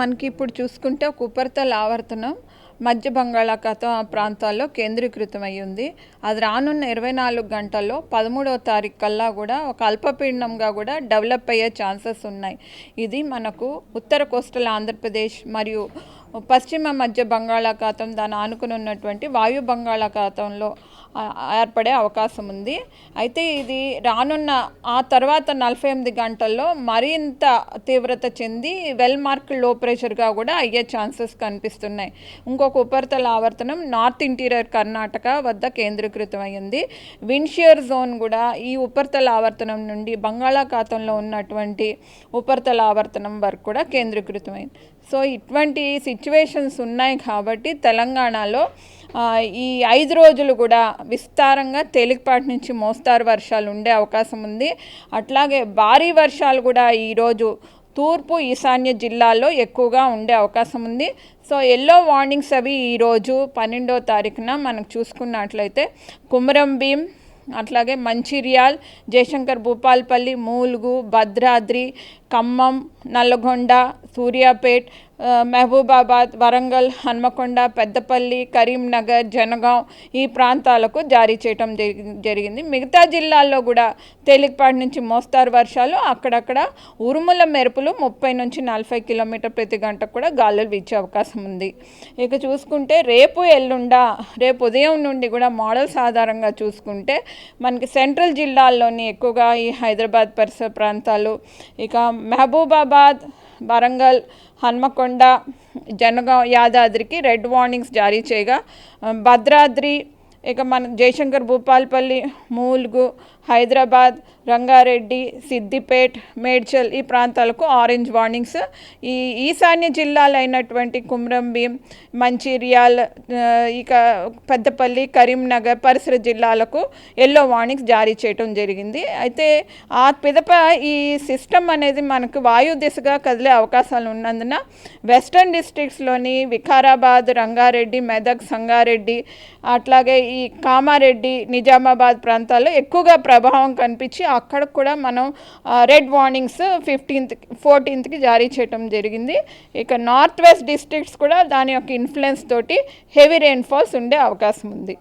మనకి ఇప్పుడు చూసుకుంటే ఒక ఉపరితల ఆవర్తనం మధ్య బంగాళాఖాతం ఆ ప్రాంతాల్లో కేంద్రీకృతమై ఉంది. అది రానున్న ఇరవై నాలుగు గంటల్లో పదమూడవ తారీఖు కల్లా కూడా ఒక అల్పపీడనంగా కూడా డెవలప్ అయ్యే ఛాన్సెస్ ఉన్నాయి. ఇది మనకు ఉత్తర కోస్టల్ ఆంధ్రప్రదేశ్ మరియు పశ్చిమ మధ్య బంగాళాఖాతం దాని ఆనుకుని ఉన్నటువంటి వాయు బంగాళాఖాతంలో ఏర్పడే అవకాశం ఉంది. అయితే ఇది రానున్న ఆ తర్వాత నలభై ఎనిమిది గంటల్లో మరింత తీవ్రత చెంది వెల్ మార్క్లో ప్రెషర్గా కూడా అయ్యే ఛాన్సెస్ కనిపిస్తున్నాయి. ఇంకొక ఉపరితల ఆవర్తనం నార్త్ ఇంటీరియర్ కర్ణాటక వద్ద కేంద్రీకృతమైంది. విన్షియర్ జోన్ కూడా ఈ ఉపరితల ఆవర్తనం నుండి బంగాళాఖాతంలో ఉన్నటువంటి ఉపరితల ఆవర్తనం వరకు కూడా కేంద్రీకృతమైంది. సో ఇటువంటి సిచ్యువేషన్స్ ఉన్నాయి కాబట్టి తెలంగాణలో ఈ ఐదు రోజులు కూడా విస్తారంగా తేలికపాటి నుంచి మోస్తారు వర్షాలు ఉండే అవకాశం ఉంది. అట్లాగే భారీ వర్షాలు కూడా ఈరోజు తూర్పు ఈశాన్య జిల్లాల్లో ఎక్కువగా ఉండే అవకాశం ఉంది. సో ఎల్లో వార్నింగ్స్ అవి ఈరోజు పన్నెండో తారీఖున మనకు చూసుకున్నట్లయితే కుమరం భీం అట్లాగే మంచిర్యాల్ జయశంకర్ భూపాల్పల్లి మూలుగు భద్రాద్రి ఖమ్మం నల్లగొండ సూర్యాపేట్ మహబూబాబాద్ వరంగల్ హన్మకొండ పెద్దపల్లి కరీంనగర్ జనగాం ఈ ప్రాంతాలకు జారీ చేయటం జరిగింది. మిగతా జిల్లాల్లో కూడా తేలికపాటి నుంచి మోస్తారు వర్షాలు. అక్కడక్కడ ఉరుముల మెరుపులు ముప్పై నుంచి నలభై కిలోమీటర్ ప్రతి గంటకు కూడా గాలులు వీచే అవకాశం ఉంది. ఇక చూసుకుంటే రేపు ఎల్లుండా రేపు ఉదయం నుండి కూడా మోడల్స్ ఆధారంగా చూసుకుంటే మనకి సెంట్రల్ జిల్లాల్లోని ఎక్కువగా ఈ హైదరాబాద్ పరిసర ప్రాంతాలు ఇక మహబూబాబాద్ వరంగల్ హన్మకొండ జనగాం యాదాద్రికి రెడ్ వార్నింగ్స్ జారీ చేయగా భద్రాద్రి ఇక మన జయశంకర్ భూపాల్పల్లి మూల్గు హైదరాబాద్ రంగారెడ్డి సిద్దిపేట్ మేడ్చల్ ఈ ప్రాంతాలకు ఆరెంజ్ వార్నింగ్స్. ఈ ఈశాన్య జిల్లాలు అయినటువంటి కుమ్రం మంచిర్యాల్ ఇక పెద్దపల్లి కరీంనగర్ పరిసర జిల్లాలకు ఎల్లో వార్నింగ్స్ జారీ చేయటం జరిగింది. అయితే ఆ పిదప ఈ సిస్టమ్ అనేది మనకు వాయు దిశగా కదిలే అవకాశాలు ఉన్నందున వెస్టర్న్ డిస్ట్రిక్ట్స్లోని వికారాబాద్ రంగారెడ్డి మెదక్ సంగారెడ్డి అట్లాగే ఈ కామారెడ్డి నిజామాబాద్ ప్రాంతాల్లో ఎక్కువగా ప్రభావం కనిపించి అక్కడ కూడా మనం రెడ్ వార్నింగ్స్ ఫిఫ్టీన్త్ ఫోర్టీన్త్కి జారీ చేయటం జరిగింది. ఇక నార్త్ వెస్ట్ డిస్ట్రిక్ట్స్ కూడా దాని యొక్క ఇన్ఫ్లుయెన్స్ తోటి హెవీ రెయిన్ఫాల్స్ ఉండే అవకాశం ఉంది.